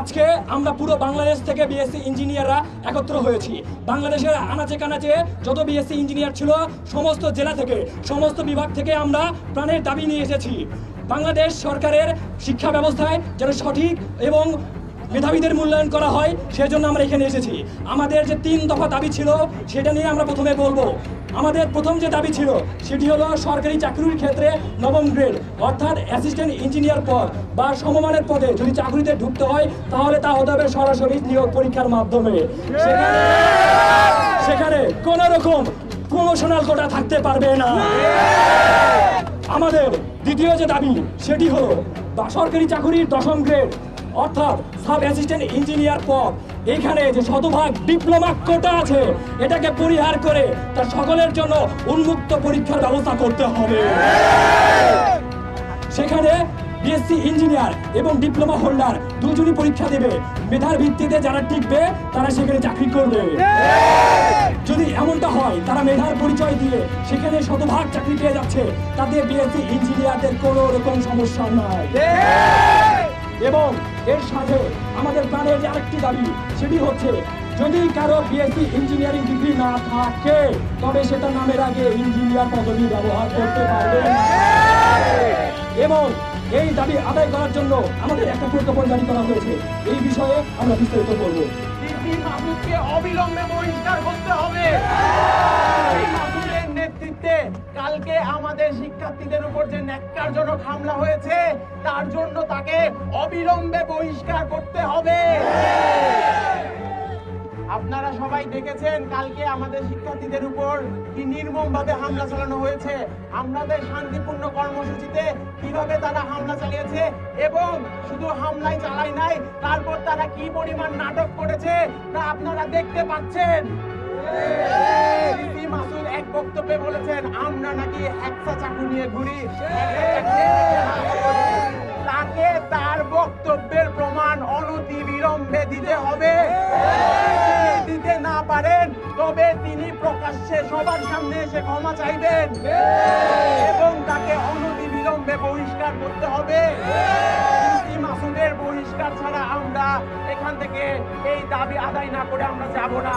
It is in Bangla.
আজকে আমরা পুরো বাংলাদেশ থেকে বিএসসি ইঞ্জিনিয়াররা একত্র হয়েছি। বাংলাদেশের আনাচে কানাচে যত বিএসসি ইঞ্জিনিয়ার ছিল, সমস্ত জেলা থেকে, সমস্ত বিভাগ থেকে আমরা প্রাণের দাবি নিয়ে এসেছি। বাংলাদেশ সরকারের শিক্ষা ব্যবস্থায় যেন সঠিক এবং মেধাবীদের মূল্যায়ন করা হয়, সেজন্য আমরা এখানে এসেছি। আমাদের যে তিন দফা দাবি ছিল, সেটা নিয়ে আমরা প্রথমে বলব। আমাদের প্রথম যে দাবি ছিল, সেটি হলো সরকারি চাকরির ক্ষেত্রে নবম গ্রেড, অর্থাৎ অ্যাসিস্ট্যান্ট ইঞ্জিনিয়ার পদ বা সমমানের পদে যদি চাকরিতে ঢুকতে হয়, তাহলে তা হতে হবে সরাসরি নিয়োগ পরীক্ষার মাধ্যমে। সেখানে কোন রকম প্রমোশনাল কোটা থাকতে পারবে না। আমাদের দ্বিতীয় যে দাবি, সেটি হলো সরকারি চাকরির দশম গ্রেড অর্থাৎ সাব অ্যাসিস্ট্যান্ট ইঞ্জিনিয়ার পদ। এখানে যে শতভাগ ডিপ্লোমা কোটা আছে, এটাকে পরিহার করে তা সকলের জন্য উন্মুক্ত পরীক্ষার ব্যবস্থা করতে হবে। সেখানে বিএসসি ইঞ্জিনিয়ার এবং ডিপ্লোমা হোল্ডার দুজনই পরীক্ষা দেবে। মেধার ভিত্তিতে যারা টিকবে, তারা সেখানে চাকরি করবে। যদি এমনটা হয়, তারা মেধার পরিচয় দিয়ে সেখানে শতভাগ চাকরি পেয়ে যাচ্ছে, তাতে বিএসসি ইঞ্জিনিয়ারদের কোনো রকম সমস্যা নাই। এবং এর সাথে আমাদের প্রাণের যে আরেকটি দাবি, সেটি হচ্ছে, যদি কারও বিএসসি ইঞ্জিনিয়ারিং ডিগ্রি না থাকে, তবে সেটা নামের আগে ইঞ্জিনিয়ার পদবি ব্যবহার করতে পারবে এবং এই দাবি আদায় করার জন্য আমাদের একটা প্রজ্ঞাপন জারি করা হয়েছে। এই বিষয়ে আমরা বিস্তারিত করব অবিলম্বে বহিষ্কার করতে হবে। আমাদের শিক্ষার্থীদের উপর যে ন্যাক্কারজনক হামলা হয়েছে, তার জন্য তাকে অবিলম্বে বহিষ্কার করতে হবে। আপনারা সবাই দেখেছেন, কালকে আমাদের শিক্ষার্থীদের উপর কি নির্মম ভাবে হামলা চালানো হয়েছে। আমাদের শান্তিপূর্ণ কর্মসূচিতে কীভাবে তারা হামলা চালিয়েছে এবং শুধু হামলাই চালাই নাই, তারপর তারা কি পরিমাণ নাটক করেছে, তা আপনারা দেখতে পাচ্ছেন। নাকি একটা চাকু নিয়ে ঘুরি? তাকে তার বক্তব্যের প্রমাণ অনতি বিলম্বে দিতে হবে। দিতে না পারেন, তবে তিনি প্রকাশ্যে সবার সামনে এসে ক্ষমা চাইবেন। এবং তাকে অনতি বিলম্বে বহিষ্কার করতে হবে। মাসুদের বহিষ্কার ছাড়া আমরা এখান থেকে এই দাবি আদায় না করে আমরা যাব না।